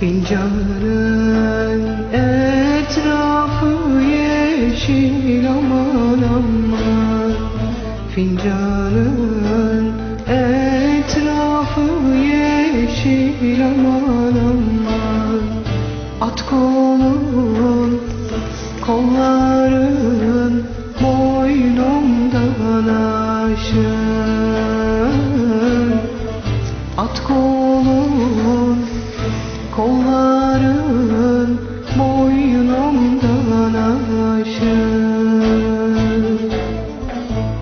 Fincanın etrafı yeşil aman aman. Fincanın etrafı yeşil aman aman. At kolun kolların boynumdan aşın. At kolun kolların boynumdan aşın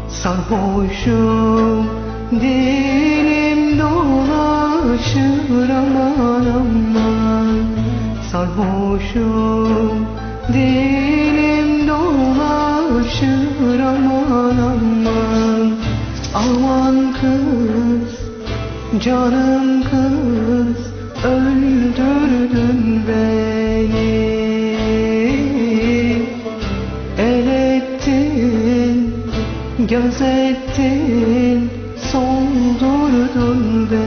Sarhoşum dilim dolaşır aman aman. Sarhoşum dilim dolaşır aman aman. Aman kız canım kız ettin gözettin soldurdun beni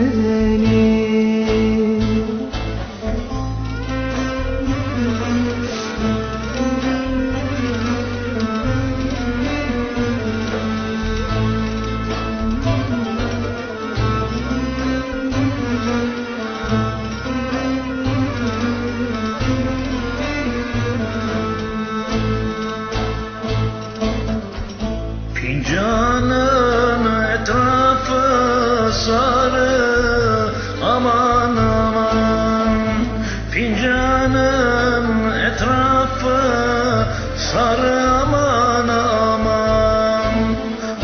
Fincanın etrafı sarı aman aman. Fincanın etrafı sarı aman aman.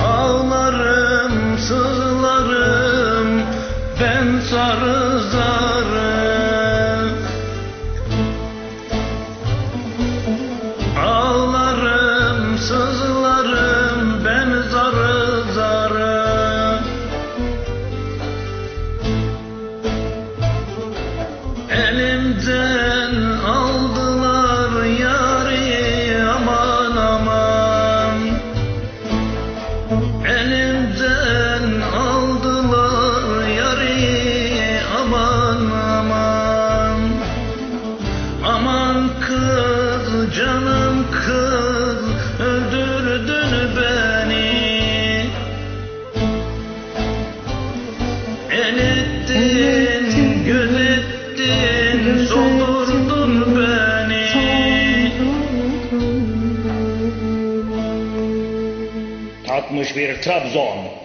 Ağlarım sızlarım ben sarı Elimden aldılar yari aman aman. Elimden aldılar yari aman aman. Aman kız canım kız soldurdun beni. 61 Trabzon